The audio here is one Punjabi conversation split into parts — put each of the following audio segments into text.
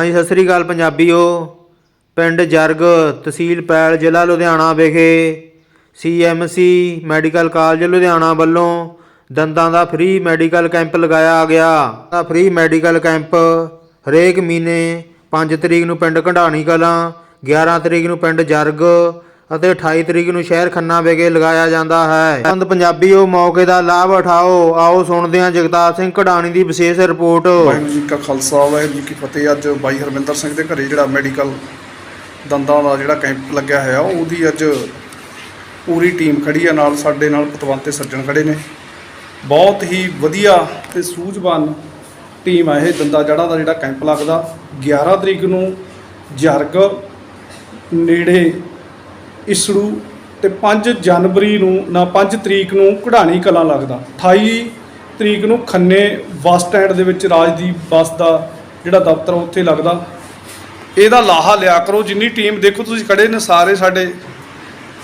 ਹਾਂਜੀ ਸਤਿ ਸ੍ਰੀ ਅਕਾਲ ਪੰਜਾਬੀਓ। ਪਿੰਡ ਜਰਗ ਤਹਿਸੀਲ ਪੈਲ ਜ਼ਿਲ੍ਹਾ ਲੁਧਿਆਣਾ ਵਿਖੇ ਸੀਐਮਸੀ ਮੈਡੀਕਲ ਕਾਲਜ ਲੁਧਿਆਣਾ ਵੱਲੋਂ ਦੰਦਾਂ ਦਾ ਫ੍ਰੀ ਮੈਡੀਕਲ ਕੈਂਪ ਲਗਾਇਆ ਗਿਆ। ਦਾ ਫ੍ਰੀ ਮੈਡੀਕਲ ਕੈਂਪ ਹਰੇਕ ਮਹੀਨੇ 5 ਤਰੀਕ ਨੂੰ ਪਿੰਡ ਕੰਢਾਣੀ ਕਲਾਂ 11 ਤਰੀਕ ਨੂੰ ਪਿੰਡ ਜਰਗ ਅਤੇ 28 ਤਰੀਕ ਨੂੰ ਸ਼ਹਿਰ ਖੰਨਾ ਵਿਖੇ ਲਗਾਇਆ ਜਾਂਦਾ ਹੈ। ਬੰਦ ਪੰਜਾਬੀਓ ਮੌਕੇ ਦਾ ਲਾਭ ਉਠਾਓ। ਆਓ ਸੁਣਦੇ ਹਾਂ ਜਗਤਾਰ ਸਿੰਘ ਘਡਾਣੀ ਦੀ ਵਿਸ਼ੇਸ਼ ਰਿਪੋਰਟ। ਵਾਹਿਗੁਰੂ ਜੀ ਕਾ ਖਾਲਸਾ, ਵਾਹਿਗੁਰੂ ਜੀ ਕੀ ਫਤਿਹ। ਅੱਜ ਬਾਈ ਹਰਮਿੰਦਰ ਸਿੰਘ ਦੇ ਘਰੇ ਜਿਹੜਾ ਮੈਡੀਕਲ ਦੰਦਾਂ ਦਾ ਜਿਹੜਾ ਕੈਂਪ ਲੱਗਿਆ ਹੋਇਆ, ਉਹਦੀ ਅੱਜ ਪੂਰੀ ਟੀਮ ਖੜੀ ਆ ਨਾਲ ਸਾਡੇ ਨਾਲ ਪਤਵੰਤੇ ਸੱਜਣ ਖੜੇ ਨੇ। ਬਹੁਤ ਹੀ ਵਧੀਆ ਤੇ ਸੂਝਵਾਨ ਟੀਮ ਆ ਇਹ ਦੰਦਾ ਜੜਾਂ ਦਾ ਜਿਹੜਾ ਕੈਂਪ ਲੱਗਦਾ। 11 ਤਰੀਕ ਨੂੰ ਜਰਗ ਨੇੜੇ ਇਸੜੂ ਤੇ 5 ਜਨਵਰੀ ਨੂੰ ਨਾ 5 ਤਰੀਕ ਨੂੰ ਕਢਾਣੀ ਕਲਾਂ ਲੱਗਦਾ। 28 ਤਰੀਕ ਨੂੰ ਖੰਨੇ ਬੱਸ ਸਟੈਂਡ ਦੇ ਵਿੱਚ ਰਾਜਦੀਪ ਬੱਸ ਦਾ ਜਿਹੜਾ ਦਫ਼ਤਰ ਉੱਥੇ ਲੱਗਦਾ। ਇਹਦਾ ਲਾਹਾ ਲਿਆ ਕਰੋ, ਜਿੰਨੀ ਟੀਮ ਦੇਖੋ ਤੁਸੀਂ ਖੜੇ ਨੇ ਸਾਰੇ ਸਾਡੇ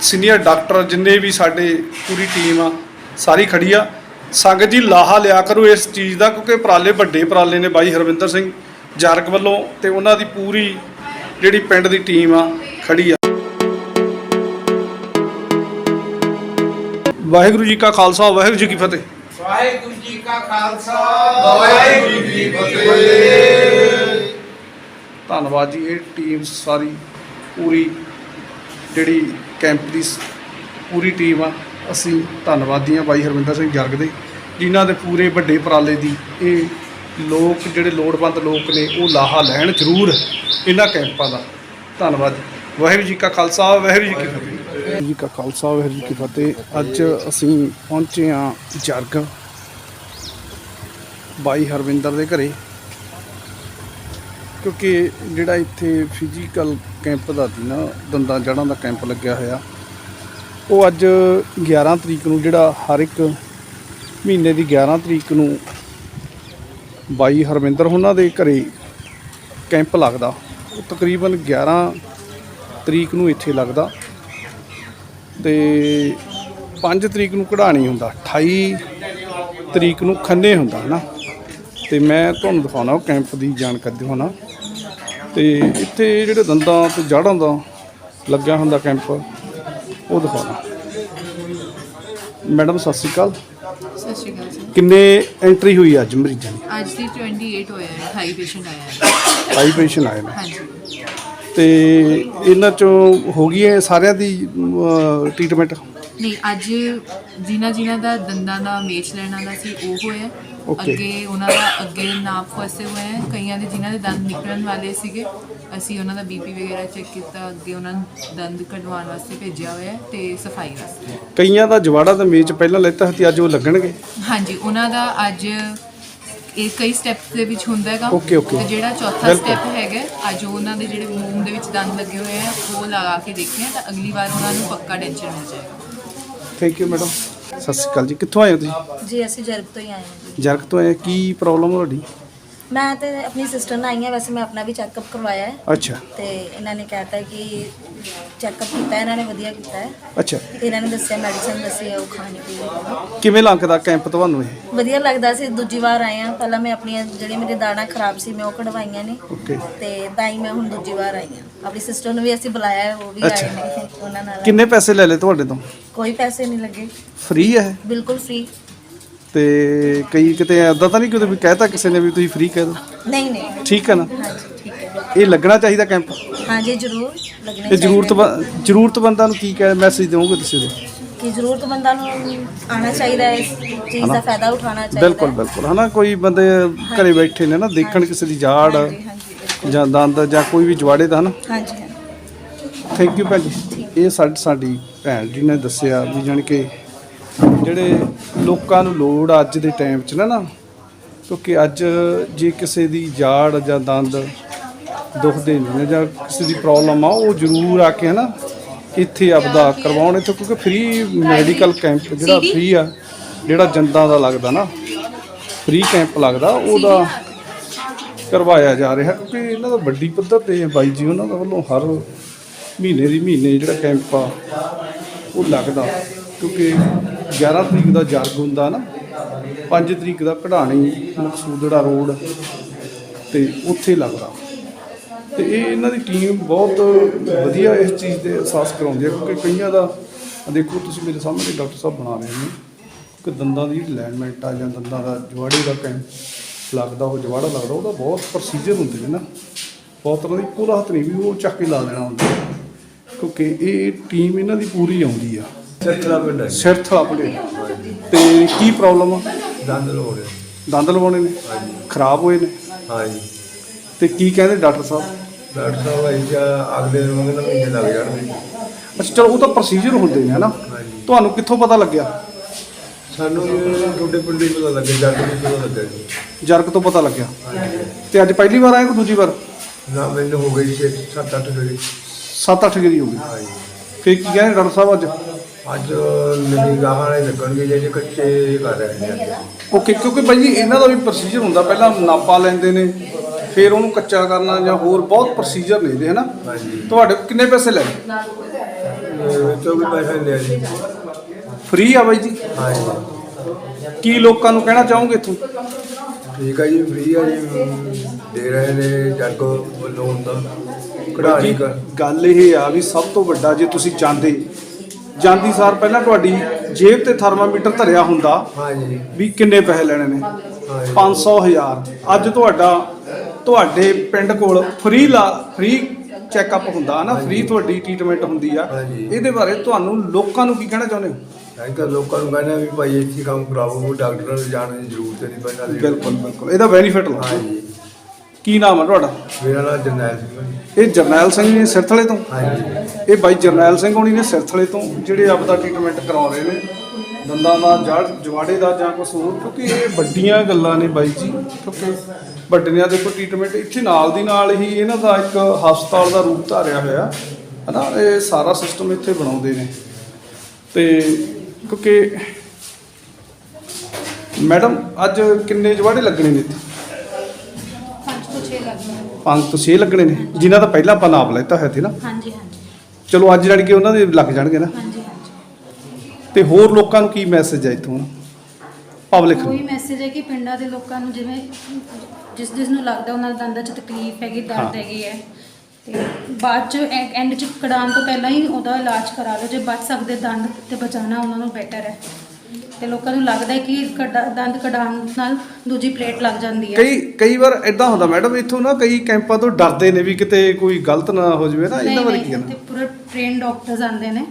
ਸੀਨੀਅਰ ਡਾਕਟਰ ਜਿੰਨੇ ਵੀ ਸਾਡੇ ਪੂਰੀ ਟੀਮ ਆ, ਸਾਰੀ ਖੜੀ ਆ। ਸੰਗਤ ਜੀ, ਲਾਹਾ ਲਿਆ ਕਰੋ ਇਸ ਚੀਜ਼ ਦਾ, ਕਿਉਂਕਿ ਉਪਰਾਲੇ ਵੱਡੇ ਉਪਰਾਲੇ ਨੇ ਬਾਈ ਹਰਵਿੰਦਰ ਸਿੰਘ ਜਾਰਕ ਵੱਲੋਂ ਤੇ ਉਹਨਾਂ ਦੀ ਪੂਰੀ ਜਿਹੜੀ ਪਿੰਡ ਦੀ ਟੀਮ ਆ, ਖੜੀ ਆ। ਵਾਹਿਗੁਰੂ ਜੀ ਕਾ ਖਾਲਸਾ ਵਾਹਿਗੁਰੂ ਜੀ ਕੀ ਫਤਿਹ। ਵਾਹਿਗੁਰੂ ਜੀ ਕਾ ਖਾਲਸਾ। ਵਾਹਿਗੁਰੂ ਜੀ ਕੀ ਫਤਿਹ। ਧੰਨਵਾਦ ਜੀ ਇਹ ਟੀਮ ਸਾਰੀ ਪੂਰੀ ਜਿਹੜੀ ਕੈਂਪ ਦੀ ਪੂਰੀ ਟੀਮ ਆ ਅਸੀਂ ਧੰਨਵਾਦੀ ਹਾਂ ਬਾਈ ਹਰਵਿੰਦਰ ਸਿੰਘ ਜਰਗ ਦੇ ਜਿਨ੍ਹਾਂ ਦੇ ਪੂਰੇ ਵੱਡੇ ਉਪਰਾਲੇ ਦੀ ਇਹ ਲੋਕ ਜਿਹੜੇ ਲੋੜਵੰਦ ਲੋਕ ਨੇ ਉਹ ਲਾਹਾ ਲੈਣ ਜ਼ਰੂਰ ਇਹਨਾਂ ਕੈਂਪਾਂ ਦਾ। ਧੰਨਵਾਦ ਜੀ। ਵਾਹਿਗੁਰੂ ਜੀ ਕਾ ਖਾਲਸਾ ਵਾਹਿਗੁਰੂ ਜੀ ਕੀ ਫਤਿਹ। ਜੀ ਕਾ ਖਾਲਸਾ, ਵਾਹਿਗੁਰੂ ਜੀ ਕੀ ਫਤਿਹ। ਅੱਜ ਅਸੀਂ ਪਹੁੰਚੇ ਹਾਂ ਜਰਗ ਬਾਈ ਹਰਵਿੰਦਰ ਦੇ ਘਰੇ। ਕਿਉਂਕਿ ਜਿਹੜਾ ਇੱਥੇ ਫਿਜ਼ੀਕਲ ਕੈਂਪ ਦਾ ਸੀ ਨਾ, ਦੰਦਾਂ ਜੜਾਂ ਦਾ ਕੈਂਪ ਲੱਗਿਆ ਹੋਇਆ। ਉਹ ਅੱਜ 11 ਤਰੀਕ ਨੂੰ, ਜਿਹੜਾ ਹਰ ਇੱਕ ਮਹੀਨੇ ਦੀ 11 ਤਰੀਕ ਨੂੰ ਬਾਈ ਹਰਮਿੰਦਰ ਉਹਨਾਂ ਦੇ ਘਰੇ ਕੈਂਪ ਲੱਗਦਾ। ਉਹ ਤਕਰੀਬਨ 11 ਤਰੀਕ ਨੂੰ ਇੱਥੇ ਲੱਗਦਾ। ਤੇ 5 ਤਰੀਕ ਨੂੰ ਕਢਾਣੀ ਹੁੰਦਾ 28 ਤਰੀਕ ਨੂੰ ਖੰਨੇ ਹੁੰਦਾ ਹੈ ਨਾ ਤੇ ਮੈਂ ਤੁਹਾਨੂੰ ਦਿਖਾਉਣਾ ਉਹ ਕੈਂਪ ਦੀ ਜਾਣਕਾਰੀ ਦਿਖਾਉਣਾ। ਤੇ ਇੱਥੇ ਜਿਹੜੇ ਦੰਦਾਂ ਤੇ ਜੜ੍ਹਾਂ ਦਾ ਲੱਗਿਆ ਹੁੰਦਾ ਕੈਂਪ ਉਹ ਦਿਖਾਉਣਾ। ਮੈਡਮ ਸਤਿ ਸ਼੍ਰੀ ਅਕਾਲ। ਸਤਿ ਸ਼੍ਰੀ ਅਕਾਲ ਸਰ। ਕਿੰਨੇ ਐਂਟਰੀ ਹੋਈ ਅੱਜ ਮਰੀਜ਼ਾਂ ਦੀ? ਅੱਜ ਦੀ 28 ਹੋਇਆ ਹੈ 28 ਪੇਸ਼ੈਂਟ ਆਇਆ ਹੈ ਆਈ ਪੇਸ਼ੈਂਟ ਆਏ ਨੇ। ਹਾਂਜੀ। ਤੇ ਇਹਨਾਂ ਚੋਂ ਹੋ ਗਈ ਹੈ ਸਾਰਿਆਂ ਦੀ ਟ੍ਰੀਟਮੈਂਟ ਨਹੀਂ ਅੱਜ ਜਿਨ੍ਹਾਂ ਜਿਨ੍ਹਾਂ ਦਾ ਦੰਦਾਂ ਦਾ ਮੇਚ ਲੈਣ ਵਾਲਾ ਸੀ ਉਹ ਹੋਇਆ Okay. ਅੱਗੇ ਉਹਨਾਂ ਦਾ ਅੱਗੇ ਨਾਪ ਫਸੇ ਹੋਏ ਹੈ ਕਈਆਂ ਦੇ ਜਿਨ੍ਹਾਂ ਦੇ ਦੰਦ ਨਿਕਲਣ ਵਾਲੇ ਸੀਗੇ ਅਸੀਂ ਉਹਨਾਂ ਦਾ ਬੀਪੀ ਵਗੈਰਾ ਚੈੱਕ ਕੀਤਾ ਅੱਗੇ ਉਹਨਾਂ ਨੂੰ ਦੰਦ ਕਢਵਾਉਣ ਵਾਸਤੇ ਭੇਜਿਆ ਹੋਇਆ ਹੈ ਤੇ ਸਫ਼ਾਈ ਵਾਸਤੇ। ਕਈਆਂ ਦਾ ਜਵਾੜਾ ਦਾ ਮੇਚ ਪਹਿਲਾਂ ਲੈਤਾ ਸੀ ਅੱਜ ਉਹ ਲੱਗਣਗੇ? ਹਾਂਜੀ ਉਹਨਾਂ ਦਾ ਅੱਜ ਇਹ ਕਈ ਸਟੈਪਸ ਦੇ ਵਿੱਚ ਹੁੰਦਾ ਹੈਗਾ। Okay, okay. ਤੇ ਜਿਹੜਾ ਚੌਥਾ ਬਿਲਕੁਲ। ਸਟੈਪ ਹੈਗਾ ਅੱਜ ਉਹਨਾਂ ਦੇ ਜਿਹੜੇ ਮੂੰਹ ਦੇ ਵਿੱਚ ਦੰਦ ਲੱਗੇ ਹੋਏ ਆ ਉਹ ਲਗਾ ਕੇ ਦੇਖਦੇ ਆ ਤਾਂ ਅਗਲੀ ਵਾਰ ਉਹਨਾਂ ਨੂੰ ਪੱਕਾ ਡੈਂਚਰ ਮਿਲ ਜਾਏਗਾ। ਥੈਂਕ ਯੂ ਮੈਡਮ ਸਤਿ ਸ਼੍ਰੀ ਅਕਾਲ ਜੀ। ਕਿੱਥੋਂ ਆਏ ਹੋ ਤੁਸੀਂ? ਜੀ ਅਸੀਂ ਜਰਗ ਤੋਂ ਹੀ ਆਏ ਹਾਂ ਜੀ। ਜਰਗ ਤੋਂ ਆਏ ਕੀ ਪ੍ਰੋਬਲਮ ਤੁਹਾਡੀ? ਮੈਂ ਤੇ ਆਪਣੀ ਸਿਸਟਰ ਨਾਲ ਆਈ ਹਾਂ ਵੈਸੇ ਮੈਂ ਆਪਣਾ ਵੀ ਚੈੱਕਅਪ ਕਰਵਾਇਆ ਹੈ। ਅੱਛਾ। ਤੇ ਇਹਨਾਂ ਨੇ ਕਹਿਤਾ ਕਿ ਚੈੱਕਅਪ ਕੀਤਾ ਇਹਨਾਂ ਨੇ ਵਧੀਆ ਕੀਤਾ ਹੈ। ਅੱਛਾ। ਤੇ ਇਹਨਾਂ ਨੇ ਦੱਸਿਆ ਮੈਡੀਸਨ ਦੱਸੀ ਹੈ ਉਹ ਖਾਣੀ ਪਈ ਕਿਵੇਂ ਲੱਗਦਾ ਕੈਂਪ ਤੁਹਾਨੂੰ ਇਹ? ਵਧੀਆ ਲੱਗਦਾ ਸੀ ਦੂਜੀ ਵਾਰ ਆਏ ਹਾਂ। ਪਹਿਲਾਂ ਮੈਂ ਆਪਣੀਆਂ ਜਿਹੜੀ ਮੇਰੇ ਦਾਣਾ ਖਰਾਬ ਸੀ ਮੈਂ ਉਹ ਕਢਵਾਈਆਂ ਨੇ। ਓਕੇ। ਤੇ ਤਾਂ ਹੀ ਮੈਂ ਹੁਣ ਦੂਜੀ ਵਾਰ ਆਈ ਹਾਂ। ਆਪਣੀ ਸਿਸਟਰ ਨੂੰ ਵੀ ਅਸੀਂ ਬੁਲਾਇਆ ਹੈ, ਉਹ ਵੀ। ਆਏ ਨੇ ਉਹਨਾਂ ਨਾਲ। ਕਿੰਨੇ ਪੈਸੇ ਲੈ ਲਏ ਤੁਹਾਡੇ ਤੋਂ? ਕੋਈ ਪੈਸੇ ਨਹੀਂ ਲੱਗੇ। ਫ੍ਰੀ ਹੈ ਬਿਲਕੁਲ ਫ੍ਰੀ ਤੇ ਕਈ ਕਿਤੇ ਐਦਾਂ ਤਾਂ ਨਹੀਂ ਕਿਤੇ ਵੀ ਕਹਿਤਾ ਕਿਸੇ ਨੇ ਵੀ ਤੁਸੀਂ ਫ੍ਰੀ ਕਹਿ ਦਿਓ? ਨਹੀਂ ਨਹੀਂ। ਠੀਕ ਹੈ ਨਾ? ਹਾਂਜੀ ਠੀਕ ਹੈ। ਇਹ ਲੱਗਣਾ ਚਾਹੀਦਾ ਕੈਂਪ ਹਾਂਜੀ ਜ਼ਰੂਰ ਲੱਗਣੇ ਤੇ ਜ਼ਰੂਰਤ। ਜ਼ਰੂਰਤਮੰਦਾਂ ਨੂੰ ਕੀ ਕਹਿ ਮੈਸੇਜ ਦਿਓਗੇ ਤੁਸੀਂ ਉਹਦੇ? ਕਿ ਜ਼ਰੂਰਤਮੰਦਾਂ ਨੂੰ ਆਉਣਾ ਚਾਹੀਦਾ ਹੈ ਇਸ ਚੀਜ਼ ਦਾ ਫਾਇਦਾ ਉਠਾਉਣਾ ਚਾਹੀਦਾ ਬਿਲਕੁਲ ਬਿਲਕੁਲ। ਹਨਾ ਕੋਈ ਬੰਦੇ ਘਰੇ ਬੈਠੇ ਨੇ ਨਾ ਦੇਖਣ ਕਿਸੇ ਦੀ ਜਾੜ ਹਾਂਜੀ ਹਾਂਜੀ ਬਿਲਕੁਲ। ਜਾਂ ਦੰਦ ਜਾਂ ਕੋਈ ਵੀ ਜਵਾੜੇ ਦਾ ਹਨਾ? ਹਾਂਜੀ ਹਾਂਜੀ। ਥੈਂਕ ਯੂ ਭੈਣ ਜੀ। ਇਹ ਸਾਡੀ ਸਾਡੀ ਭੈਣ ਜੀ ਨੇ ਦੱਸਿਆ ਵੀ ਜਾਣੀ ਕਿ ਜਿਹੜੇ ਲੋਕਾਂ ਨੂੰ ਲੋੜ ਅੱਜ ਦੇ ਟਾਈਮ 'ਚ ਨਾ ਨਾ ਕਿਉਂਕਿ ਅੱਜ ਜੇ ਕਿਸੇ ਦੀ ਜਾੜ ਜਾਂ ਦੰਦ ਦੁਖਦੇ ਨੇ ਜਾਂ ਕਿਸੇ ਦੀ ਪ੍ਰੋਬਲਮ ਆ ਉਹ ਜ਼ਰੂਰ ਆ ਕੇ ਹਨਾ ਇੱਥੇ ਆਪਦਾ ਕਰਵਾਉਣ ਇੱਥੇ ਕਿਉਂਕਿ ਫ੍ਰੀ ਮੈਡੀਕਲ ਕੈਂਪ ਜਿਹੜਾ ਫ੍ਰੀ ਆ ਜਿਹੜਾ ਜਨਤਾ ਦਾ ਲੱਗਦਾ ਨਾ ਫ੍ਰੀ ਕੈਂਪ ਲੱਗਦਾ ਉਹਦਾ ਕਰਵਾਇਆ ਜਾ ਰਿਹਾ ਕਿਉਂਕਿ ਇਹਨਾਂ ਦਾ ਵੱਡੀ ਪੱਧਰ ਤੇ ਹੈ ਬਾਈ ਜੀ ਉਹਨਾਂ ਦਾ ਵੱਲੋਂ ਹਰ ਮਹੀਨੇ ਦੀ ਮਹੀਨੇ ਜਿਹੜਾ ਕੈਂਪ ਆ ਉਹ ਲੱਗਦਾ ਕਿਉਂਕਿ 11 ਤਰੀਕ ਦਾ ਜਰਗ ਹੁੰਦਾ ਨਾ 5 ਤਰੀਕ ਦਾ ਕਢਾਣੀ, ਮਕਸੂਦੜਾ ਰੋਡ, ਤੇ ਉੱਥੇ ਲੱਗਦਾ। ਤੇ ਇਹ ਇਹਨਾਂ ਦੀ ਟੀਮ ਬਹੁਤ ਵਧੀਆ ਇਸ ਚੀਜ਼ ਦੇ ਅਹਿਸਾਸ ਕਰਾਉਂਦੀ ਹੈ, ਕਿਉਂਕਿ ਕਈਆਂ ਦਾ ਦੇਖੋ ਤੁਸੀਂ ਮੇਰੇ ਸਾਹਮਣੇ ਡਾਕਟਰ ਸਾਹਿਬ ਬਣਾ ਰਹੇ ਨੇ, ਕਿ ਦੰਦਾਂ ਦੀ ਅਲਾਈਨਮੈਂਟ ਆ ਜਾਂ ਦੰਦਾਂ ਦਾ ਜਵਾੜੇ ਦਾ ਕੈਂਪ ਲੱਗਦਾ, ਉਹ ਜਵਾੜਾ ਲੱਗਦਾ, ਉਹਦਾ ਬਹੁਤ ਪ੍ਰੋਸੀਜਰ ਹੁੰਦੇ ਨੇ ਨਾ। ਬਹੁਤ ਤਰ੍ਹਾਂ ਦੀ ਪੂਰਾ ਹੱਥ ਨਹੀਂ ਵੀ ਉਹ ਚੱਕ ਕੇ ਲਾ ਦੇਣਾ ਹੁੰਦਾ, ਕਿਉਂਕਿ ਇਹ ਟੀਮ ਇਹਨਾਂ ਦੀ ਪੂਰੀ ਆਉਂਦੀ ਆ। ਚੱਤਰਾ ਪਿੰਡ ਹੈ ਸਿਰਥਲਾ ਪਲੇ ਤੇ ਕੀ ਪ੍ਰੋਬਲਮ ਆ? ਦੰਦ ਰਹੇ ਦੰਦ ਲਵਾਉਣੇ ਨੇ? ਖਰਾਬ ਹੋਏ ਨੇ? ਹਾਂਜੀ। ਤੇ ਕੀ ਕਹਿੰਦੇ ਡਾਕਟਰ ਸਾਹਿਬ? ਡਾਕਟਰ ਸਾਹਿਬ ਆਈ ਜਾਂ ਅਗਲੇ ਨੂੰ ਕਹਿੰਦਾ ਮਹੀਨੇ ਲੱਗ ਜਾਣਗੇ ਅੱਛਾ ਚਲੋ ਉਹ ਤਾਂ ਪ੍ਰੋਸੀਜਰ ਹੁੰਦੇ ਨੇ ਹਨਾ? ਹਾਂਜੀ। ਤੁਹਾਨੂੰ ਕਿੱਥੋਂ ਪਤਾ ਲੱਗਿਆ? ਸਾਨੂੰ ਇਹ ਤੁਹਾਡੇ ਪਿੰਡ ਹੀ ਪਤਾ ਲੱਗਿਆ ਜੱਗ ਨੂੰ ਪਤਾ ਲੱਗਿਆ ਜੀ। ਜਰਗ ਤੋਂ ਪਤਾ ਲੱਗਿਆ। ਤੇ ਅੱਜ ਪਹਿਲੀ ਵਾਰ ਆਏ ਕਿ ਦੂਜੀ ਵਾਰ? ਨਾ ਮੈਨੂੰ ਹੋ ਗਈ 6 7 8 ਗਈ 7-8 ਗਰੀ ਹੋ ਗਈ। ਹਾਂਜੀ। ਫਿਰ ਕੀ ਕਹਿੰਦੇ ਡਾਕਟਰ ਸਾਹਿਬ ਅੱਜ? ਅੱਜ ਨਵੀਂ ਗਾਹਾਂ ਵਾਲੇ ਲੱਗਣਗੇ ਜਿਹੜੇ ਕੱਚੇ ਕਰ ਰਹੇ ਨੇ ਓਕੇ ਕਿਉਂਕਿ ਬਾਈ ਜੀ ਇਹਨਾਂ ਦਾ ਵੀ ਪ੍ਰੋਸੀਜਰ ਹੁੰਦਾ ਪਹਿਲਾਂ ਨਾਪਾ ਲੈਂਦੇ ਨੇ ਫਿਰ ਉਹਨੂੰ ਕੱਚਾ ਕਰਨਾ ਜਾਂ ਹੋਰ ਬਹੁਤ ਪ੍ਰੋਸੀਜਰ ਨੇ ਇਹਦੇ ਹਨਾ? ਹਾਂਜੀ। ਤੁਹਾਡੇ ਕਿੰਨੇ ਪੈਸੇ ਲੈ ਵੀ ਪੈਸੇ ਫ੍ਰੀ ਆ ਬਾਈ ਜੀ? ਹਾਂਜੀ। ਕੀ ਲੋਕਾਂ ਨੂੰ ਕਹਿਣਾ ਚਾਹੋਗੇ ਇੱਥੋਂ? ਠੀਕ ਹੈ ਜੀ ਫ੍ਰੀ ਆ ਜੀ ਦੇ ਰਹੇ ਨੇ ਜੱਗ ਵੱਲੋਂ ਹੁੰਦਾ ਕਰ। ਗੱਲ ਇਹ ਆ ਵੀ ਸਭ ਤੋਂ ਵੱਡਾ ਜੇ ਤੁਸੀਂ ਜਾਂਦੇ ਜਾਂਦੀ ਸਾਰ ਪਹਿਲਾਂ ਤੁਹਾਡੀ ਜੇਬ ਤੇ ਥਰਮਾਮੀਟਰ ਧਰਿਆ ਹੁੰਦਾ ਹਾਂਜੀ। ਵੀ ਕਿੰਨੇ ਪੈਸੇ ਲੈਣੇ ਨੇ? ਹਾਂਜੀ। 500 ਹਜ਼ਾਰ। ਅੱਜ ਤੁਹਾਡਾ ਤੁਹਾਡੇ ਪਿੰਡ ਕੋਲ ਫ੍ਰੀ ਲਾ ਫ੍ਰੀ ਚੈੱਕਅਪ ਹੁੰਦਾ ਨਾ ਫ੍ਰੀ ਤੁਹਾਡੀ ਟ੍ਰੀਟਮੈਂਟ ਹੁੰਦੀ ਆ। ਹਾਂਜੀ। ਇਹਦੇ ਬਾਰੇ ਤੁਹਾਨੂੰ ਲੋਕਾਂ ਨੂੰ ਕੀ ਕਹਿਣਾ ਚਾਹੁੰਦੇ ਹੋ? ਕੱਲ੍ਹ ਲੋਕਾਂ ਨੂੰ ਕਹਿੰਦੇ ਆ ਵੀ ਭਾਈ ਇੱਥੇ ਕੰਮ ਕਰਾਓ ਉਹ ਡਾਕਟਰਾਂ ਨੂੰ ਜਾਣ ਦੀ ਜ਼ਰੂਰਤ ਨਹੀਂ ਪੈਂਦਾ ਬਿਲਕੁਲ ਬਿਲਕੁਲ। ਇਹਦਾ ਬੈਨੀਫਿਟ ਲਓ। ਹਾਂਜੀ। ਕੀ ਨਾਮ ਹੈ ਤੁਹਾਡਾ? ਮੇਰਾ ਨਾਮ ਜਰਨੈਲ ਸਿੰਘ ਹੈ। ਇਹ ਜਰਨੈਲ ਸਿੰਘ ਨੇ ਸਿਰਥਲੇ ਤੋਂ? ਹਾਂਜੀ। ਇਹ ਬਾਈ ਜਰਨੈਲ ਸਿੰਘ ਹੋਣੀ ਨੇ ਸਿਰਥਲੇ ਤੋਂ ਜਿਹੜੇ ਆਪਦਾ ਟ੍ਰੀਟਮੈਂਟ ਕਰਾ ਰਹੇ ਨੇ। ਦੰਦਾਂ ਦਾ ਜੜ ਜਵਾੜੇ ਦਾ ਜਾਂ ਕੁਝ ਹੋਰ ਕਿਉਂਕਿ ਇਹ ਵੱਡੀਆਂ ਗੱਲਾਂ ਨੇ ਬਾਈ ਜੀ। ਕਿਉਂਕਿ ਵੱਡਿਆਂ ਦੇ ਕੋਈ ਟ੍ਰੀਟਮੈਂਟ ਇੱਥੇ ਨਾਲ ਦੀ ਨਾਲ ਹੀ ਇਹਨਾਂ ਦਾ ਇੱਕ ਹਸਪਤਾਲ ਦਾ ਰੂਪ ਧਾਰਿਆ ਹੋਇਆ। ਹਨਾ ਇਹ ਸਾਰਾ ਸਿਸਟਮ ਇੱਥੇ ਬਣਾਉਂਦੇ ਨੇ। ਤੇ ਕਿਉਂਕਿ ਮੈਡਮ ਅੱਜ ਕਿੰਨੇ ਜਵਾੜੇ ਲੱਗਣੇ ਨੇ ਇੱਥੇ? ਪੰਜ ਤੋਂ 6 ਲੱਗਣੇ ਪੰਜ ਤੋਂ 6 ਲੱਗਣੇ ਨੇ ਜਿਨ੍ਹਾਂ ਦਾ ਪਹਿਲਾਂ ਆਪਾਂ ਨਾਪ ਲੈਤਾ ਹੋਇਆ ਸੀ ਨਾ। ਹਾਂਜੀ ਹਾਂਜੀ। ਚਲੋ ਅੱਜ ਜਾਣੀ ਕਿ ਉਹਨਾਂ ਦੇ ਲੱਗ ਜਾਣਗੇ ਨਾ। ਹਾਂਜੀ ਹਾਂਜੀ। ਤੇ ਹੋਰ ਲੋਕਾਂ ਨੂੰ ਕੀ ਮੈਸੇਜ ਹੈ ਇਥੋਂ? ਪਬਲਿਕ ਕੋਈ ਨੂੰ। ਮੈਸੇਜ ਹੈ ਕਿ ਪਿੰਡਾਂ ਦੇ ਲੋਕਾਂ ਨੂੰ ਜਿਵੇਂ ਜਿਸ ਜਿਸ ਨੂੰ ਲੱਗਦਾ ਉਹਨਾਂ ਦੇ ਦੰਦਾਂ 'ਚ ਤਕਲੀਫ ਹੈਗੀ ਹਾਂ। ਦਰਦ ਹੈਗੀ ਹੈ ਤੇ ਬਾਅਦ 'ਚ ਐਂਡ 'ਚ ਕਢਾਉਣ ਤੋਂ ਪਹਿਲਾਂ ਹੀ ਉਹਦਾ ਇਲਾਜ ਕਰਾ ਲਓ। ਜੇ ਬਚ ਸਕਦੇ ਦੰਦ ਤੇ ਬਚਾਉਣਾ ਉਹਨਾਂ ਨੂੰ ਬੈਟਰ ਹੈ। ਤੇ ਲੋਕਾਂ ਨੂੰ ਲੱਗਦਾ ਹੈ ਕਿ ਕਢਾ- ਦੰਦ ਕਢਾਉਣ ਨਾਲ ਦੂਜੀ ਪਲੇਟ ਲੱਗ ਜਾਂਦੀ ਹੈ। ਕਈ ਕਈ ਵਾਰ ਇਦਾਂ ਹੁੰਦਾ ਮੈਡਮ ਇੱਥੋਂ ਨਾ ਕਈ ਕੈਂਪਾਂ ਤੋਂ ਡਰਦੇ ਨੇ ਵੀ ਕਿਤੇ ਕੋਈ ਗਲਤ ਨਾ ਹੋ ਜਾਵੇ ਨਾ ਇਹਨਾਂ ਬਾਰੇ ਕੀ ਕਹਿਣਾ? ਤੇ ਪੂਰੇ ਟ੍ਰੇਨ ਡਾਕਟਰਸ ਆਉਂਦੇ ਨੇ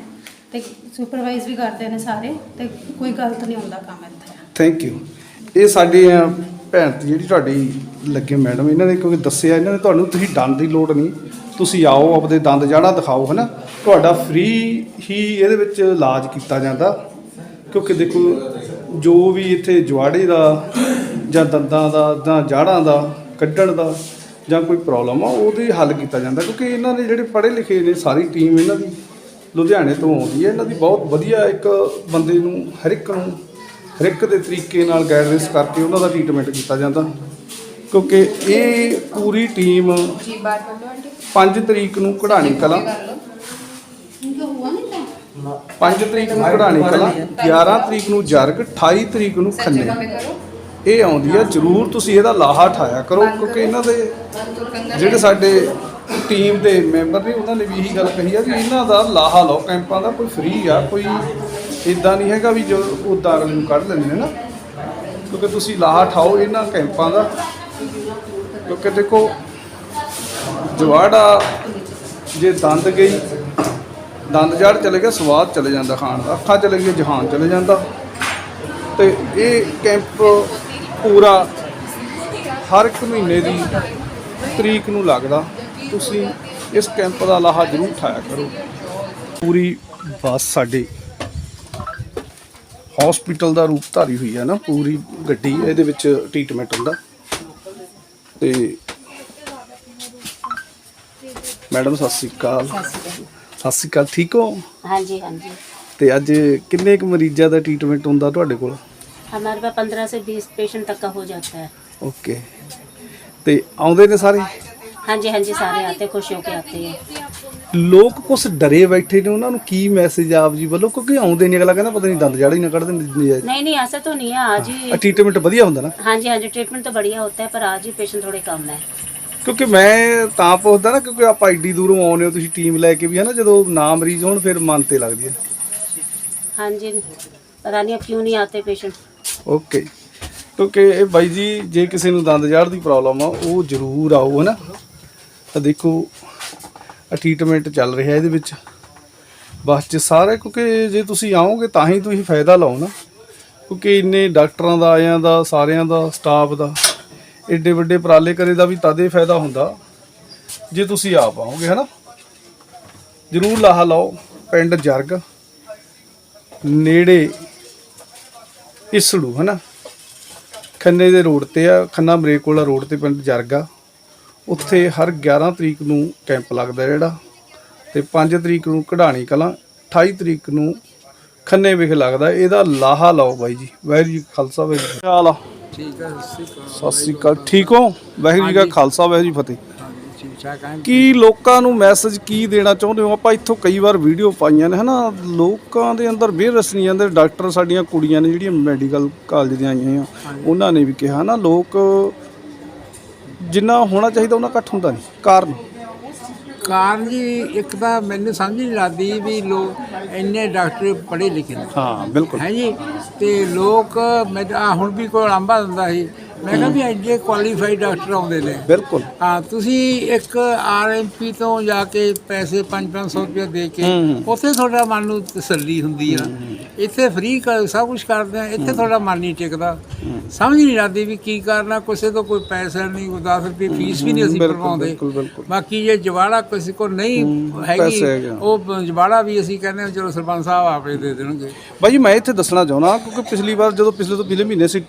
ਤੇ ਸੁਪਰਵਾਈਜ਼ ਵੀ ਕਰਦੇ ਨੇ ਸਾਰੇ ਤੇ ਕੋਈ ਗਲਤ ਨਹੀਂ ਹੁੰਦਾ ਕੰਮ ਇੱਥੇ। ਥੈਂਕ ਯੂ ਇਹ ਸਾਡੀ ਅਹ, ਭੈਣ ਤੇ ਜਿਹੜੀ ਤੁਹਾਡੀ ਲੱਗੇ ਮੈਡਮ ਇਹਨਾਂ ਨੇ ਕਿਉਂਕਿ ਦੱਸਿਆ ਇਹਨਾਂ ਨੇ ਤੁਹਾਨੂੰ ਤੁਸੀਂ ਦੰਦ ਦੀ ਲੋੜ ਨਹੀਂ। ਤੁਸੀਂ ਆਓ ਆਪਦੇ ਦੰਦ ਜਾੜਾ ਦਿਖਾਓ ਹਨਾ? ਤੁਹਾਡਾ ਫ੍ਰੀ ਹੀ ਇਹਦੇ ਵਿੱਚ ਇਲਾਜ ਕੀਤਾ ਜਾਂਦਾ। ਕਿਉਂਕਿ ਦੇਖੋ ਜੋ ਵੀ ਇੱਥੇ ਜਵਾੜੇ ਦਾ ਜਾਂ ਦੰਦਾਂ ਦਾ ਜਾਂ ਜਾੜਾਂ ਦਾ ਕੱਢਣ ਦਾ ਜਾਂ ਕੋਈ ਪ੍ਰੋਬਲਮ ਆ ਉਹਦੇ ਹੱਲ ਕੀਤਾ ਜਾਂਦਾ। ਕਿਉਂਕਿ ਇਹਨਾਂ ਦੇ ਜਿਹੜੇ ਪੜ੍ਹੇ ਲਿਖੇ ਨੇ ਸਾਰੀ ਟੀਮ ਇਹਨਾਂ ਦੀ ਲੁਧਿਆਣੇ ਤੋਂ ਆਉਂਦੀ ਹੈ। ਇਹਨਾਂ ਦੀ ਬਹੁਤ ਵਧੀਆ ਇੱਕ ਬੰਦੇ ਨੂੰ ਹਰ ਇੱਕ ਨੂੰ ਹਰ ਇੱਕ ਦੇ ਤਰੀਕੇ ਨਾਲ ਗਾਈਡੈਂਸ ਕਰਕੇ ਉਹਨਾਂ ਦਾ ਟ੍ਰੀਟਮੈਂਟ ਕੀਤਾ ਜਾਂਦਾ। ਕਿਉਂਕਿ ਇਹ ਪੂਰੀ ਟੀਮ ਜੀ ਬਾਰ ਬੋਲੋ ਆਂਟੀ। 5 ਤਰੀਕ ਨੂੰ ਕਢਾਣੀ ਕਲਾ। 5 ਤਰੀਕ ਨੂੰ ਕਢਾਣੀ ਕਲਾ 11 ਤਰੀਕ ਨੂੰ ਜਰਗ 28 ਤਰੀਕ ਨੂੰ ਖੰਨੇ। ਇਹ ਆਉਂਦੀ ਆ, ਜਰੂਰ ਤੁਸੀਂ ਇਹਦਾ ਲਾਹਾ ਠਾਇਆ ਕਰੋ, ਕਿਉਂਕਿ ਇਹਨਾਂ ਦੇ ਜਿਹੜੇ ਸਾਡੇ ਟੀਮ ਦੇ ਮੈਂਬਰ ਨੇ, ਉਹਨਾਂ ਨੇ ਵੀ ਇਹੀ ਗੱਲ ਕਹੀ ਆ ਵੀ ਇਹਨਾਂ ਦਾ ਲਾਹਾ ਲਓ, ਕੈਂਪਾਂ ਦਾ ਕੋਈ ਫ੍ਰੀ ਆ, ਕੋਈ ਇਦਾਂ ਨਹੀਂ ਹੈਗਾ ਵੀ ਜੋ ਉਹ ਅਗਲੇ ਨੂੰ ਕੱਢ ਲੈਂਦੇ ਨੇ ਨਾ। ਕਿਉਂਕਿ ਤੁਸੀਂ ਲਾਹਾ ਠਾਓ ਇਹਨਾਂ ਕੈਂਪਾਂ ਦਾ। ਕਿਉਂਕਿ ਦੇਖੋ, ਜਵਾੜਾ ਜੇ ਦੰਦ ਗਈ ਦੰਦ ਜੜ ਚਲੇ ਗਿਆ, ਸਵਾਦ ਚਲੇ ਜਾਂਦਾ ਖਾਣ ਦਾ, ਅੱਖਾਂ ਚਲੇ ਗਈਆਂ, ਜਹਾਨ ਚਲੇ ਜਾਂਦਾ। ਤੇ ਇਹ ਕੈਂਪ ਪੂਰਾ ਹਰ ਇੱਕ ਮਹੀਨੇ ਦੀ ਤਰੀਕ ਨੂੰ ਲੱਗਦਾ। ਤੁਸੀਂ ਇਸ ਕੈਂਪ ਦਾ ਲਾਹਾ ਜ਼ਰੂਰ ਉਠਾਇਆ ਕਰੋ। ਪੂਰੀ ਬੱਸ ਸਾਡੇ ਹਸਪੀਟਲ ਦਾ ਰੂਪ ਧਾਰੀ ਹੋਈ ਹੈ ਨਾ, ਪੂਰੀ ਗੱਡੀ, ਇਹਦੇ ਵਿੱਚ ਟ੍ਰੀਟਮੈਂਟ ਹੁੰਦਾ। ਤੇ ਮੈਡਮ ਸਤਿ ਸ਼੍ਰੀ ਅਕਾਲ। ਸਤਿ ਸ਼੍ਰੀ ਅਕਾਲ ਠੀਕ ਹੋ ਹਾਂਜੀ ਹਾਂਜੀ ਤੇ ਅੱਜ ਕਿੰਨੇ ਕੁ ਮਰੀਜ਼ਾਂ ਦਾ ਟ੍ਰੀਟਮੈਂਟ ਹੁੰਦਾ ਤੁਹਾਡੇ ਕੋਲ हमारे पास पंद्रह से बीस पेशेंट तक का हो जाता है ਓਕੇ ਤੇ ਆਉਂਦੇ ਨੇ ਸਾਰੇ हाँ जी हाँ जी सारे आते खुश होके आते हैं ਲੋਕ ਕੁਛ ਡਰੇ ਬੈਠੇ ਨੇ ਉਹਨਾਂ ਨੂੰ ਕੀ ਮੈਸੇਜ ਆਪ ਜੀ ਵੱਲੋਂ ਕਿਉਂਕਿ ਆਉਂਦੇ ਨਹੀਂ ਅਗਲਾ ਕਹਿੰਦਾ ਪਤਾ ਨਹੀਂ ਦੰਦ ਜਾੜਾ ਹੀ ਨਾ ਕੱਢ ਦਿੰਦੇ नहीं नहीं ऐसा तो नहीं है आज ही ਟ੍ਰੀਟਮੈਂਟ ਵਧੀਆ ਹੁੰਦਾ ਨਾ हाँ जी हाँ जी ट्रीटमेंट तो बढ़िया होता है पर आज ही पेशेंट थोड़े कम है ਕਿਉਂਕਿ ਮੈਂ ਤਾਂ ਪੁੱਛਦਾ ਨਾ ਕਿਉਂਕਿ ਆਪਾਂ ਐਡੀ ਦੂਰੋਂ ਆਉਂਦੇ ਹੋ ਤੁਸੀਂ ਟੀਮ ਲੈ ਕੇ ਵੀ ਹੈ ਨਾ ਜਦੋਂ ਨਾ ਮਰੀਜ਼ ਹੋਣ ਫਿਰ ਮਨ ਤੇ ਲੱਗਦੀ ਹੈ हाँ जी पता नहीं अब क्यों नहीं आते पेशेंट ਓਕੇ ਕਿਉਂਕਿ ਇਹ ਬਾਈ ਜੀ ਜੇ ਕਿਸੇ ਨੂੰ ਦੰਦ ਜਾੜ ਦੀ ਪ੍ਰੋਬਲਮ ਆ ਉਹ ਜ਼ਰੂਰ ਆਓ ਹਨਾ ਤਾਂ ਦੇਖੋ ਆ ਟ੍ਰੀਟਮੈਂਟ ਚੱਲ ਰਿਹਾ ਇਹਦੇ ਵਿੱਚ ਬਸ ਚ ਸਾਰੇ ਕਿਉਂਕਿ ਜੇ ਤੁਸੀਂ ਆਓਗੇ ਤਾਂ ਹੀ ਤੁਸੀਂ ਫਾਇਦਾ ਲਓ ਨਾ ਕਿਉਂਕਿ ਇੰਨੇ ਡਾਕਟਰਾਂ ਦਾ ਆਇਆਂ ਦਾ ਸਾਰਿਆਂ ਦਾ ਸਟਾਫ ਦਾ ਏਡੇ ਵੱਡੇ ਉਪਰਾਲੇ ਕਰੇ ਦਾ ਵੀ ਤਦੇ ਫਾਇਦਾ ਹੁੰਦਾ। ਜੇ ਤੁਸੀਂ ਆਪ ਆਓਗੇ, ਹਨਾ? ਜ਼ਰੂਰ ਲਾਹਾ ਲਾਓ, ਪਿੰਡ ਜਰਗ, ਨੇੜੇ ਇਸੜੂ ਹਨਾ? ਖੰਨੇ ਦੇ ਰੋਡ ਤੇ ਆ, ਖੰਨਾ ਮਰੇਕੋਲਾ ਰੋਡ ਤੇ ਪਿੰਡ ਜਰਗਾ ਉੱਥੇ ਹਰ 11 ਤਰੀਕ ਨੂੰ ਕੈਂਪ ਲੱਗਦਾ ਜਿਹੜਾ, ਤੇ 5 ਤਰੀਕ ਨੂੰ ਕਢਾਣੀ ਕਲਾਂ 28 ਤਰੀਕ ਨੂੰ ਖੰਨੇ ਵਿਖੇ ਲੱਗਦਾ ਇਹਦਾ ਲਾਹਾ ਲਾਓ ਬਾਈ ਜੀ। ਵਾਹਿਗੁਰੂ ਖਾਲਸਾ, ਵਾਹਿਗੁਰੂ ਜੀ ਸਤਿ ਸ੍ਰੀ ਅਕਾਲ। ਠੀਕ ਹੋ? ਵਾਹਿਗੁਰੂ ਜੀ ਕਾ ਖਾਲਸਾ ਵਾਹਿਗੁਰੂ ਜੀ ਫਤਿਹ। ਕੀ ਲੋਕਾਂ ਨੂੰ ਮੈਸੇਜ ਕੀ ਦੇਣਾ ਚਾਹੁੰਦੇ ਹੋ? ਆਪਾਂ ਇੱਥੋਂ ਕਈ ਵਾਰ ਵੀਡੀਓ ਪਾਈਆਂ ਨੇ ਹਨਾ? ਲੋਕਾਂ ਦੇ ਅੰਦਰ ਬੇਰਸ ਨਹੀਂ ਜਾਂਦੇ। ਡਾਕਟਰ ਸਾਡੀਆਂ ਕੁੜੀਆਂ ਨੇ ਜਿਹੜੀਆਂ ਮੈਡੀਕਲ ਕਾਲਜ ਦੀਆਂ ਆਈਆਂ ਆ ਉਹਨਾਂ ਨੇ ਵੀ ਕਿਹਾ ਨਾ ਲੋਕ ਜਿੰਨਾ ਹੋਣਾ ਚਾਹੀਦਾ ਉਹਨਾਂ ਇਕੱਠ ਹੁੰਦਾ ਨਹੀਂ। ਕਾਰਨ? ਕਾਰਨ ਜੀ ਇੱਕ ਤਾਂ ਮੈਨੂੰ ਸਮਝ ਨਹੀਂ ਲੱਗਦੀ ਵੀ ਲੋਕ ਇੰਨੇ ਡਾਕਟਰ ਪੜ੍ਹੇ ਲਿਖੇ ਨੇ। ਹਾਂ ਬਿਲਕੁਲ। ਹੈ ਜੀ? ਤੇ ਲੋਕ ਮੈਂ ਆਹ ਹੁਣ ਵੀ ਕੋਈ ਲਾਂਭਾ ਦਿੰਦਾ ਸੀ ਮੈਂ ਕਿਹਾ ਵੀ ਇੰਨੇ ਕੁਆਲੀਫਾਈਡ ਡਾਕਟਰ ਆਉਂਦੇ ਨੇ। ਬਿਲਕੁਲ। ਹਾਂ ਤੁਸੀਂ ਇੱਕ ਆਰਐਮਪੀ ਤੋਂ ਜਾ ਕੇ ਪੈਸੇ 5-500 ਰੁਪਏ ਦੇ ਕੇ ਉੱਥੇ ਤੁਹਾਡਾ ਮਨ ਨੂੰ ਤਸੱਲੀ ਹੁੰਦੀ ਆ। ਇੱਥੇ ਫ੍ਰੀ ਸਭ ਕੁਝ ਕਰਦੇ ਆ ਇੱਥੇ ਤੁਹਾਡਾ ਮਨ ਨਹੀਂ ਟਿਕਦਾ। ਸਮਝ ਨਹੀਂ ਲੱਗਦੀ ਵੀ ਕੀ ਕਰਨਾ ਕਿਸੇ ਤੋਂ ਕੋਈ ਪੈਸਾ ਨਹੀਂ ਕੋਈ 10 ਰੁਪਏ ਫੀਸ ਵੀ ਨਹੀਂ ਅਸੀਂ ਭਰਵਾਉਂਦੇ। ਬਾਕੀ ਜੇ ਜਵਾੜਾ ਕਿਸੇ ਕੋਲ ਨਹੀਂ ਹੈਗੀ। ਉਹ ਜਵਾੜਾ ਵੀ ਅਸੀਂ ਕਹਿੰਦੇ ਚਲੋ ਸਰਪੰਚ ਸਾਹਿਬ ਆਪੇ ਦੇ ਦੇਣਗੇ। ਜੀ ਮੈਂ ਇੱਥੇ ਦੱਸਣਾ ਚਾਹੁੰਦਾ ਕਿਉਂਕਿ ਪਿਛਲੀ ਵਾਰ ਜਦੋਂ ਪਿਛਲੇ ਤੋਂ ਪਿਛਲੇ ਮਹੀਨੇ ਸੀ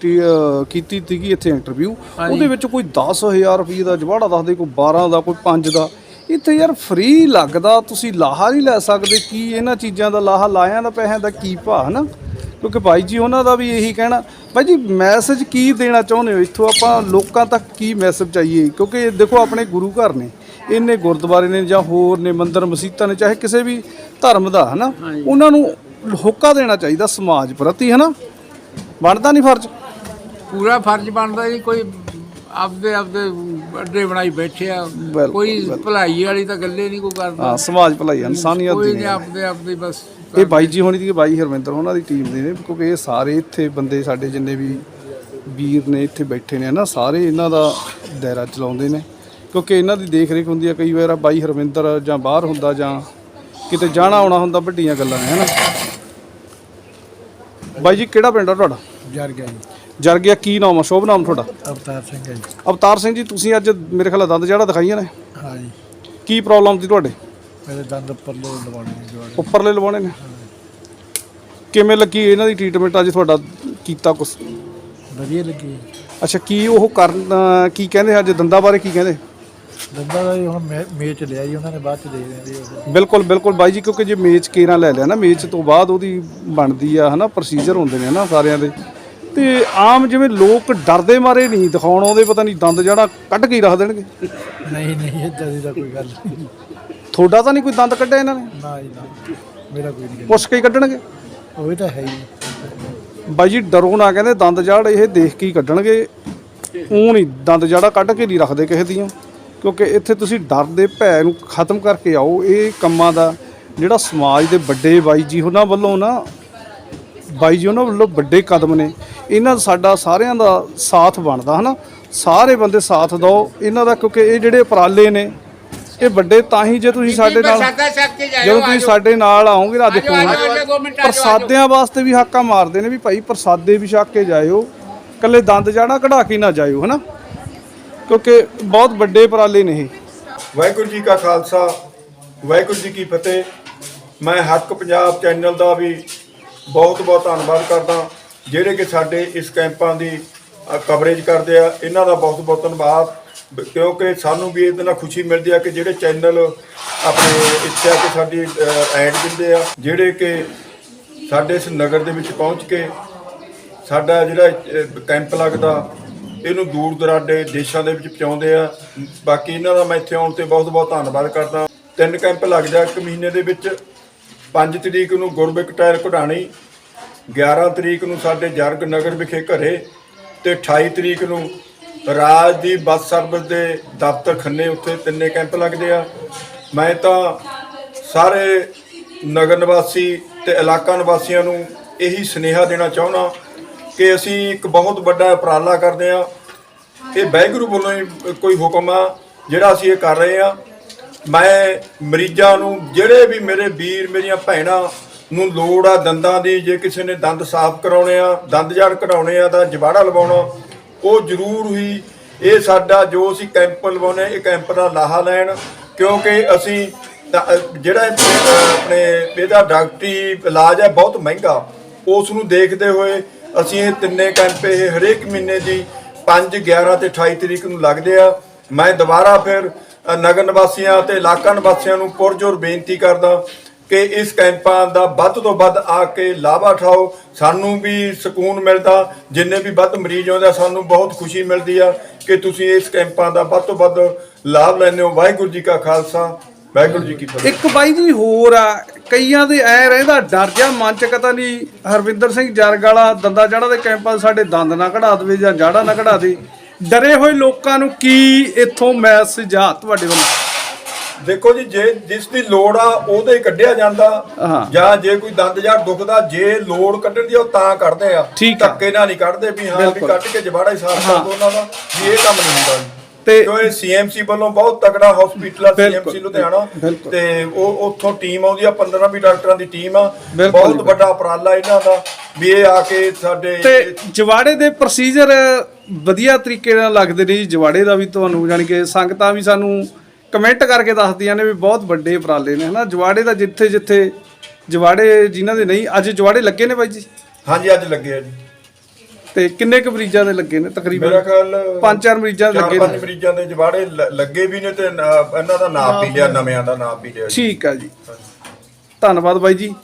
ਕੀਤੀ ਸੀਗੀ ਇੱਥੇ ਇੰਟਰਵਿਊ ਉਹਦੇ ਵਿੱਚ ਕੋਈ 10000 ਰੁਪਏ ਦਾ ਜਵਾੜਾ ਦੱਸਦੇ ਕੋਈ 12 ਦਾ ਕੋਈ 5 ਦਾ। ਇੱਥੇ ਯਾਰ ਫ੍ਰੀ ਲੱਗਦਾ ਤੁਸੀਂ ਲਾਹਾ ਨਹੀਂ ਲੈ ਸਕਦੇ ਕੀ ਇਹਨਾਂ ਚੀਜ਼ਾਂ ਦਾ ਲਾਹਾ ਲਾਇਆਂ ਦਾ ਪੈਸਿਆਂ ਦਾ ਕੀ ਭਾਅ ਨਾ ਕਿਉਂਕਿ ਬਾਈ ਜੀ ਉਹਨਾਂ ਦਾ ਵੀ ਇਹੀ ਕਹਿਣਾ ਬਾਈ ਜੀ ਮੈਸੇਜ ਕੀ ਦੇਣਾ ਚਾਹੁੰਦੇ ਹੋ? ਇੱਥੋਂ ਆਪਾਂ ਲੋਕਾਂ ਤੱਕ ਕੀ ਮੈਸੇਜ ਚਾਹੀਏ? ਕਿਉਂਕਿ ਦੇਖੋ ਆਪਣੇ ਗੁਰੂ ਘਰ ਨੇ ਇੰਨੇ ਗੁਰਦੁਆਰੇ ਨੇ ਜਾਂ ਹੋਰ ਨੇ ਮੰਦਿਰ ਮਸੀਤਾਂ ਨੇ ਚਾਹੇ ਕਿਸੇ ਵੀ ਧਰਮ ਦਾ ਹਨਾ? ਉਹਨਾਂ ਨੂੰ ਹੋਕਾ ਦੇਣਾ ਚਾਹੀਦਾ ਸਮਾਜ ਪ੍ਰਤੀ ਹਨਾ? ਬਣਦਾ ਨਹੀਂ ਫਰਜ਼। ਪੂਰਾ ਫਰਜ਼ ਬਣਦਾ ਜੀ ਕੋਈ ਆਪਦੇ ਆਪਦੇ ਅੱਡੇ ਬਣਾਈ ਬੈਠੇ ਆ। ਬਿਲਕੁਲ, ਕੋਈ ਭਲਾਈ ਵਾਲੀ ਤਾਂ ਗੱਲੇ ਨਹੀਂ ਕੋਈ ਕਰਦਾ। ਹਾਂ ਸਮਾਜ ਭਲਾਈ ਇਨਸਾਨੀਅਤ ਕੋਈ ਦੀ ਨਹੀਂ ਨੇ। ਆਪਦੇ ਆਪਦੇ ਬਸ ਇਹ ਬਾਈ ਜੀ ਹੋਣੀ ਦੀ ਬਾਈ ਹਰਮਿੰਦਰ ਉਹਨਾਂ ਦੀ ਟੀਮ ਦੇ ਨੇ ਕਿਉਂਕਿ ਇਹ ਸਾਰੇ ਇੱਥੇ ਬੰਦੇ ਸਾਡੇ ਜਿੰਨੇ ਵੀ ਵੀਰ ਨੇ ਇੱਥੇ ਬੈਠੇ ਨੇ ਨਾ ਸਾਰੇ ਇਹਨਾਂ ਦਾ ਦਾਇਰਾ ਚਲਾਉਂਦੇ ਨੇ। ਕਿਉਂਕਿ ਇਹਨਾਂ ਦੀ ਦੇਖ ਰੇਖ ਹੁੰਦੀ ਆ ਕਈ ਵਾਰ ਬਾਈ ਹਰਮਿੰਦਰ ਜਾਂ ਬਾਹਰ ਹੁੰਦਾ ਜਾਂ ਕਿਤੇ ਜਾਣਾ ਆਉਣਾ ਹੁੰਦਾ ਵੱਡੀਆਂ ਗੱਲਾਂ ਨੇ ਹਨਾ। ਬਾਈ ਜੀ ਕਿਹੜਾ ਪਿੰਡ ਆ ਤੁਹਾਡਾ? ਜਰ ਗਿਆ ਜੀ। ਜਰ ਗਿਆ ਕੀ ਨਾਮ ਆ? ਸ਼ੁਭ ਨਾਮ ਤੁਹਾਡਾ? ਅਵਤਾਰ ਸਿੰਘ ਹੈ ਜੀ। ਅਵਤਾਰ ਸਿੰਘ ਜੀ ਤੁਸੀਂ ਅੱਜ ਮੇਰੇ ਖਿਆਲ ਦੰਦ ਜਿਹੜਾ ਦਿਖਾਈਆਂ ਨੇ। ਹਾਂ ਜੀ। ਕੀ ਪ੍ਰੋਬਲਮ ਸੀ ਤੁਹਾਡੇ? ਮੇਰੇ ਦੰਦ ਪੱਲੇ ਲਵਾਉਣੇ ਨੇ ਜਵਾੜੇ ਉੱਪਰਲੇ ਲਵਾਉਣੇ ਨੇ? ਕਿਵੇਂ ਲੱਗੀ ਇਹਨਾਂ ਦੀ ਟ੍ਰੀਟਮੈਂਟ ਅੱਜ ਤੁਹਾਡਾ? ਕੀਤਾ ਕੁਛ? ਵਧੀਆ ਲੱਗੀ। ਅੱਛਾ ਕੀ ਉਹ ਕਰਨ ਕੀ ਕਹਿੰਦੇ ਅੱਜ? ਦੰਦਾਂ ਬਾਰੇ ਕੀ ਕਹਿੰਦੇ? ਦੰਦਾਂ ਦਾ ਹੁਣ ਮੇ- ਮੇਚ ਲਿਆ ਜੀ ਉਹਨਾਂ ਨੇ ਬਾਅਦ ਚ ਦੇ ਦੇਣੀ ਜੀ ਉਹ। ਬਿਲਕੁਲ ਬਿਲਕੁਲ ਬਾਈ ਜੀ ਕਿਉਂਕਿ ਜੇ ਮੇਚ ਕੇਰਾਂ ਲੈ ਲਿਆ ਨਾ ਮੇਚ ਤੋਂ ਬਾਅਦ ਉਹਦੀ ਬਣਦੀ ਆ ਹਨਾ ਪ੍ਰੋਸੀਜਰ ਹੁੰਦੇ ਨੇ ਨਾ ਸਾਰਿਆਂ ਦੇ। ਤੇ ਆਮ ਜਿਵੇਂ ਲੋਕ ਡਰਦੇ ਮਾਰੇ ਨਹੀਂ ਦਿਖਾਉਣ ਆਉਂਦੇ ਪਤਾ ਨਹੀਂ ਦੰਦ ਜਿਹੜਾ ਕੱਢ ਕੇ ਹੀ ਰੱਖ ਦੇਣਗੇ। ਨਹੀਂ ਨਹੀਂ ਇਦਾਂ ਦੀ ਤਾਂ ਕੋਈ ਗੱਲ ਨਹੀਂ। ਤੁਹਾਡਾ ਤਾਂ ਨਹੀਂ ਕੋਈ ਦੰਦ ਕੱਢਿਆ ਇਹਨਾਂ ਨੇ? ਨਾ ਜੀ ਨਾ। ਮੇਰਾ ਕੋਈ ਨਹੀਂ। ਪੁੱਛ ਕੇ ਹੀ ਕੱਢਣਗੇ। ਉਹ ਤਾਂ ਹੈ ਹੀ। ਬਾਈ ਜੀ ਡਰੋ ਨਾ ਕਹਿੰਦੇ ਦੰਦ ਜੜ ਇਹ ਦੇਖ ਕੇ ਹੀ ਕੱਢਣਗੇ। ਉਹ ਨਹੀਂ ਦੰਦ ਜੜਾ ਕੱਢ ਕੇ ਨਹੀਂ ਰੱਖਦੇ ਕਿਸੇ ਦੀਆਂ। ਕਿਉਂਕਿ ਇੱਥੇ ਤੁਸੀਂ ਡਰ ਦੇ ਭੈ ਨੂੰ ਖਤਮ ਕਰਕੇ ਆਓ। ਇਹ ਕੰਮਾਂ ਦਾ ਜਿਹੜਾ ਸਮਾਜ ਦੇ ਵੱਡੇ ਬਾਈ ਜੀ ਉਹਨਾਂ ਵੱਲੋਂ ਨਾ ਬਾਈ ਜੀ ਉਹਨਾਂ ਵੱਲੋਂ ਵੱਡੇ ਕਦਮ ਨੇ। ਇਹਨਾਂ ਦਾ ਸਾਡਾ ਸਾਰਿਆਂ ਦਾ ਸਾਥ ਬਣਦਾ ਹਨਾ? ਸਾਰੇ ਬੰਦੇ ਸਾਥ ਦਿਓ। ਇਹਨਾਂ ਦਾ ਕਿਉਂਕਿ ਇਹ ਜਿਹੜੇ ਉਪਰਾਲੇ ਨੇ ਇਹ ਵੱਡੇ ਤਾਂ ਹੀ ਜੇ ਤੁਸੀਂ ਸਾਡੇ ਨਾਲ ਜਦੋਂ ਤੁਸੀਂ ਸਾਡੇ ਨਾਲ ਆਓਗੇ ਨਾ ਦੇਖੋ ਪ੍ਰਸਾਦਿਆਂ ਵਾਸਤੇ ਵੀ ਹਾਕਾ ਮਾਰਦੇ ਨੇ ਵੀ ਭਾਈ ਪ੍ਰਸਾਦੇ ਵੀ ਛੱਕ ਕੇ ਜਾਇਓ। ਕੱਲੇ ਦੰਦ ਜਾਣਾ ਕਢਾ ਕੇ ਨਾ ਜਾਇਓ ਹਨਾ? ਕਿਉਂਕਿ ਬਹੁਤ ਵੱਡੇ ਉਪਰਾਲੇ ਨੇ ਇਹ। ਵਾਹਿਗੁਰੂ ਜੀ ਕਾ ਖਾਲਸਾ ਵਾਹਿਗੁਰੂ ਜੀ ਕੀ ਫਤਿਹ। ਮੈਂ ਹੱਕ ਪੰਜਾਬ ਚੈਨਲ ਦਾ ਵੀ ਬਹੁਤ ਬਹੁਤ ਧੰਨਵਾਦ ਕਰਦਾ ਜਿਹੜੇ ਕਿ ਸਾਡੇ ਇਸ ਕੈਂਪਾਂ ਦੀ ਕਵਰੇਜ ਕਰਦੇ ਆ, ਇਹਨਾਂ ਦਾ ਬਹੁਤ ਬਹੁਤ ਧੰਨਵਾਦ। ਕਿਉਂਕਿ ਸਾਨੂੰ ਵੀ ਇਹਦੇ ਨਾਲ ਖੁਸ਼ੀ ਮਿਲਦੀ ਆ ਕਿ ਜਿਹੜੇ ਚੈਨਲ ਆਪਣੇ ਇੱਥੇ ਆ ਕੇ ਸਾਡੀ ਐਡ ਦਿੰਦੇ ਆ, ਜਿਹੜੇ ਕਿ ਸਾਡੇ ਇਸ ਨਗਰ ਦੇ ਵਿੱਚ ਪਹੁੰਚ ਕੇ ਸਾਡਾ ਜਿਹੜਾ ਕੈਂਪ ਲੱਗਦਾ, ਇਹਨੂੰ ਦੂਰ ਦਰਾਡੇ ਦੇਸ਼ਾਂ ਦੇ ਵਿੱਚ ਪਹੁੰਚਾਉਂਦੇ ਆ। ਬਾਕੀ ਇਹਨਾਂ ਦਾ ਮੈਂ ਇੱਥੇ ਆਉਣ ਤੇ ਬਹੁਤ ਬਹੁਤ ਧੰਨਵਾਦ ਕਰਦਾ। ਤਿੰਨ ਕੈਂਪ ਲੱਗਦਾ ਇੱਕ ਮਹੀਨੇ ਦੇ ਵਿੱਚ। 5 ਤਰੀਕ ਨੂੰ ਗੁਰਬਿਕ ਟਾਇਰ ਕਢਾਣੀ 11 ਤਰੀਕ ਨੂੰ ਸਾਡੇ ਜਰਗ ਨਗਰ ਵਿਖੇ ਘਰੇ ਤੇ 28 ਤਰੀਕ ਨੂੰ ਰਾਜ ਦੀ ਬੱਸ ਸਰਵਿਸ ਦੇ ਦਫ਼ਤਰ ਖੰਨੇ ਉੱਥੇ ਤਿੰਨੇ ਕੈਂਪ ਲੱਗਦੇ ਆ। ਮੈਂ ਤਾਂ ਸਾਰੇ ਨਗਰ ਨਿਵਾਸੀ ਤੇ ਇਲਾਕਾ ਨਿਵਾਸੀਆਂ ਨੂੰ ਇਹੀ ਸੁਨੇਹਾ ਦੇਣਾ ਚਾਹੁੰਦਾ ਕਿ ਅਸੀਂ ਇੱਕ ਬਹੁਤ ਵੱਡਾ ਉਪਰਾਲਾ ਕਰਦੇ ਆ। ਇਹ ਵਾਹਿਗੁਰੂ ਵੱਲੋਂ ਹੀ ਕੋਈ ਹੁਕਮ ਆ ਜਿਹੜਾ ਅਸੀਂ ਇਹ ਕਰ ਰਹੇ ਆ। ਮੈਂ ਮਰੀਜ਼ਾਂ ਨੂੰ, ਜਿਹੜੇ ਵੀ ਮੇਰੇ ਵੀਰ, ਮੇਰੀਆਂ ਭੈਣਾਂ ਨੂੰ ਲੋੜ ਆ ਦੰਦਾਂ ਦੀ, ਜੇ ਕਿਸੇ ਨੇ ਦੰਦ ਸਾਫ਼ ਕਰਾਉਣੇ ਆ, ਦੰਦ ਜੜ ਕਢਾਉਣੇ ਆ ਤਾਂ ਜਵਾੜਾ ਲਵਾਉਣਾ, ਉਹ ਜ਼ਰੂਰ ਹੀ ਇਹ ਸਾਡਾ ਜੋ ਅਸੀਂ ਕੈਂਪ ਲਵਾਉਣੇ ਇਹ ਕੈਂਪ ਦਾ ਲਾਹਾ ਲੈਣ, ਕਿਉਂਕਿ ਅਸੀਂ ਜਿਹੜਾ ਆਪਣੇ ਇਹਦਾ ਡਾਕਟਰੀ ਇਲਾਜ ਹੈ ਬਹੁਤ ਮਹਿੰਗਾ। ਉਸ ਨੂੰ ਦੇਖਦੇ ਹੋਏ ਅਸੀਂ ਇਹ ਤਿੰਨੇ ਕੈਂਪ, ਇਹ ਹਰੇਕ ਮਹੀਨੇ ਦੀ 5 11 ਤੇ 28 ਤਰੀਕ ਨੂੰ ਲੱਗਦੇ ਆ। ਮੈਂ ਦੁਬਾਰਾ ਫਿਰ ਨਗਰ ਨਿਵਾਸੀਆਂ ਅਤੇ ਇਲਾਕਾ ਨਿਵਾਸੀਆਂ ਨੂੰ ਪੁਰਜੋਰ ਬੇਨਤੀ ਕਰਦਾ ਕਿ ਇਸ ਕੈਂਪਾਂ ਦਾ ਵੱਧ ਤੋਂ ਵੱਧ ਆ ਕੇ ਲਾਭ ਉਠਾਓ। ਸਾਨੂੰ ਵੀ ਸਕੂਨ ਮਿਲਦਾ। ਜਿੰਨੇ ਵੀ ਵੱਧ ਮਰੀਜ਼ ਆਉਂਦੇ ਆ, ਸਾਨੂੰ ਬਹੁਤ ਖੁਸ਼ੀ ਮਿਲਦੀ ਆ ਕਿ ਤੁਸੀਂ ਇਸ ਕੈਂਪਾਂ ਦਾ ਵੱਧ ਤੋਂ ਵੱਧ ਲਾਭ ਲੈਂਦੇ ਹੋ। ਵਾਹਿਗੁਰੂ ਜੀ ਕਾ ਖਾਲਸਾ, ਵਾਹਿਗੁਰੂ ਜੀ ਕੀ ਫਤਿਹ। ਇੱਕ ਬਾਈ ਜੀ ਹੋਰ ਆ, ਕਈਆਂ ਦੇ ਐ ਰਹਿੰਦਾ ਡਰ ਜਾ ਮਨ ਚ ਕਤਾ ਨਹੀਂ, ਹਰਵਿੰਦਰ ਸਿੰਘ ਜਰਗ ਵਾਲਾ ਦੰਦਾ ਜੜਾ ਦੇ ਕੈਂਪਾਂ ਸਾਡੇ ਦੰਦ ਨਾ ਕਢਾ ਦੇਵੇ ਜਾਂ ਜਾੜਾ ਨਾ ਕਢਾ ਦੇ। ਡਰੇ ਹੋਏ ਲੋਕਾਂ ਨੂੰ ਕੀ ਇੱਥੋਂ ਮੈਸੇਜ ਆ ਤੁਹਾਡੇ ਵੱਲੋਂ ਦੇਖੋ ਜੀ ਜੇ ਜਿਸ ਦੀ ਲੋੜ ਆ ਉਹਦੇ ਹੀ ਕੱਢਿਆ ਜਾਂਦਾ। ਜਾਂ ਜੇ ਕੋਈ ਦੰਦ ਜਾਂ ਦੁਖਦਾ ਜੇ ਲੋੜ ਕੱਢਣ ਦੀ ਆ, ਉਹ ਤਾਂ ਕੱਢਦੇ ਆ ਠੀਕ ਆ। ਧੱਕੇ ਨਾਲ ਨਹੀਂ ਕੱਢਦੇ ਵੀ ਹਾਂ ਵੀ ਬਿਲਕੁਲ। ਕੱਢ ਕੇ ਜਵਾੜਾ ਹੀ ਸਾਫ਼ ਕਰ ਦੋ ਉਹਨਾਂ ਦਾ ਵੀ ਇਹ ਕੰਮ ਨਹੀਂ ਹੁੰਦਾ ਜੀ ਤੇ- ਇਹ ਸੀਐਮਸੀ ਵੱਲੋਂ ਬਹੁਤ ਤਕੜਾ ਹਸਪੀਟਲ ਆ ਸੀਐਮਸੀ ਲੁਧਿਆਣਾ। ਤੇ ਉਹ ਉੱਥੋਂ ਟੀਮ ਆਉਂਦੀ ਆ 15 20 ਡਾਕਟਰਾਂ ਦੀ ਟੀਮ ਆ। ਬਹੁਤ ਜੀ। ਵੱਡਾ ਉਪਰਾਲਾ ਇਹਨਾਂ ਦਾ ਵੀ ਇਹ ਆ ਕੇ ਸਾਡੇ ਤੇ ਜਵਾੜੇ ਦੇ ਪ੍ਰੋਸੀਜਰ ਵਧੀਆ ਤਰੀਕੇ ਨਾਲ ਲੱਗਦੇ ਨੇ ਜੀ ਜਵਾੜੇ ਦਾ ਵੀ ਤੁਹਾਨੂੰ ਜਾਣੀ ਕਿ ਸੰਗਤਾਂ ਵੀ ਸਾਨੂੰ ਕਮੈਂਟ ਕਰਕੇ ਦੱਸਦੀਆਂ ਨੇ ਵੀ ਬਹੁਤ ਵੱਡੇ ਉਪਰਾਲੇ ਨੇ ਹਨਾ? ਜਵਾੜੇ ਦਾ ਜਿੱਥੇ ਜਿੱਥੇ ਜਵਾੜੇ ਜਿਨ੍ਹਾਂ ਦੇ ਨਹੀਂ ਅੱਜ ਜਵਾੜੇ ਲੱਗੇ ਨੇ ਬਾਈ ਜੀ? ਹਾਂਜੀ ਅੱਜ ਲੱਗੇ ਆ ਜੀ। ਤੇ ਕਿੰਨੇ ਕੁ ਮਰੀਜ਼ਾਂ ਦੇ ਲੱਗੇ ਨੇ ਤਕਰੀਬਨ? ਮੇਰਾ ਖਿਆਲ ਪੰਜ ਚਾਰ ਮਰੀਜ਼ਾਂ ਦੇ ਚਾਰ ਲੱਗੇ ਪੰਜ ਨੇ। ਮਰੀਜ਼ਾਂ ਦੇ ਜਵਾੜੇ ਲ- ਲੱਗੇ ਵੀ ਨੇ ਤੇ ਨਾ- ਇਹਨਾਂ ਦਾ ਨਾਮ ਵੀ ਲਿਆ। ਨਵਿਆਂ ਦਾ ਨਾਮ ਵੀ ਲਿਆ ਜੀ। ਠੀਕ ਆ ਜੀ। ਧੰਨਵਾਦ ਬਾਈ ਜੀ।